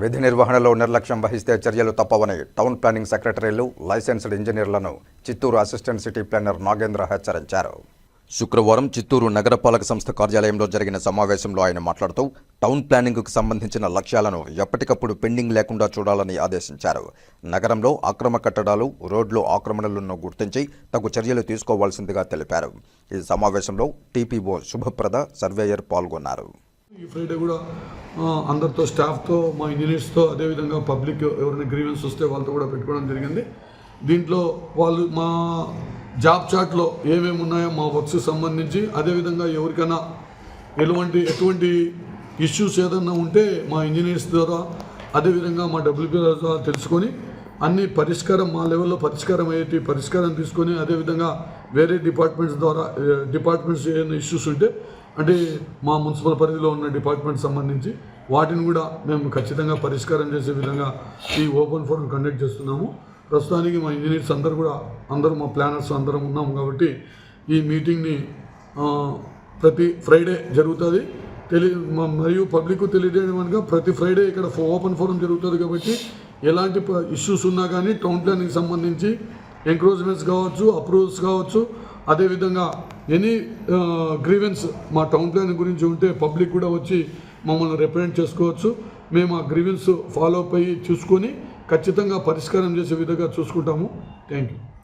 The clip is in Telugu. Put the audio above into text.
విధి నిర్వహణలో నిర్లక్ష్యం వహిస్తే చర్యలు తప్పవని టౌన్ ప్లానింగ్ సెక్రటరీలు licensed ఇంజనీర్లను Chittoor assistant city planner Nagendra హెచ్చరించారు. శుక్రవారం చిత్తూరు నగరపాలక సంస్థ కార్యాలయంలో జరిగిన సమావేశంలో ఆయన మాట్లాడుతూ టౌన్ ప్లానింగ్కు సంబంధించిన లక్ష్యాలను ఎప్పటికప్పుడు పెండింగ్ లేకుండా చూడాలని ఆదేశించారు. నగరంలో అక్రమ కట్టడాలు రోడ్లు ఆక్రమణలను గుర్తించి తగు చర్యలు తీసుకోవాల్సిందిగా తెలిపారు. ఈ సమావేశంలో టీపీఓ శుభప్రద సర్వేయర్ పాల్గొన్నారు. ఈ ఫ్రైడే కూడా అందరితో స్టాఫ్తో మా ఇంజనీర్స్తో అదేవిధంగా పబ్లిక్ ఎవరైనా గ్రీవెన్స్ వస్తే వాళ్ళతో కూడా పెట్టుకోవడం జరిగింది. దీంట్లో వాళ్ళు మా జాబ్ చాట్లో ఏమేమి ఉన్నాయో మా వర్క్స్ సంబంధించి అదేవిధంగా ఎవరికైనా ఎటువంటి ఎటువంటి ఇష్యూస్ ఏదన్నా ఉంటే మా ఇంజనీర్స్ ద్వారా అదేవిధంగా మా డబ్ల్యూపీ ద్వారా తెలుసుకొని అన్ని పరిష్కారం మా లెవెల్లో పరిష్కారం అయ్యేటి పరిష్కారం తీసుకొని అదేవిధంగా వేరే డిపార్ట్మెంట్స్ ద్వారా డిపార్ట్మెంట్స్ ఏమైనా ఇష్యూస్ ఉంటే అంటే మా మున్సిపల్ పరిధిలో ఉన్న డిపార్ట్మెంట్ సంబంధించి వాటిని కూడా మేము ఖచ్చితంగా పరిష్కారం చేసే విధంగా ఈ ఓపెన్ ఫోరం కండక్ట్ చేస్తున్నాము. ప్రస్తుతానికి మా ఇంజనీర్స్ అందరూ కూడా అందరూ మా ప్లానర్స్ అందరం ఉన్నాము కాబట్టి ఈ మీటింగ్ని ప్రతి ఫ్రైడే జరుగుతుంది. తెలి మరియు పబ్లిక్ తెలియజేయడం అనగా ప్రతి ఫ్రైడే ఇక్కడ ఓపెన్ ఫోరం జరుగుతుంది కాబట్టి ఎలాంటి ఇష్యూస్ ఉన్నా కానీ టౌన్ ప్లానింగ్ సంబంధించి ఎంక్రోచ్మెంట్స్ కావచ్చు అప్రూవల్స్ కావచ్చు. అదేవిధంగా ఎనీ గ్రీవెన్స్ మా టౌన్ ప్లానింగ్ గురించి ఉంటే పబ్లిక్ కూడా వచ్చి మమ్మల్ని రిప్రజెంట్ చేసుకోవచ్చు. మేము ఆ గ్రీవెన్స్ ఫాలో అప్ అయ్యి చూసుకొని ఖచ్చితంగా పరిష్కారం చేసే విధంగా చూసుకుంటాము. Thank you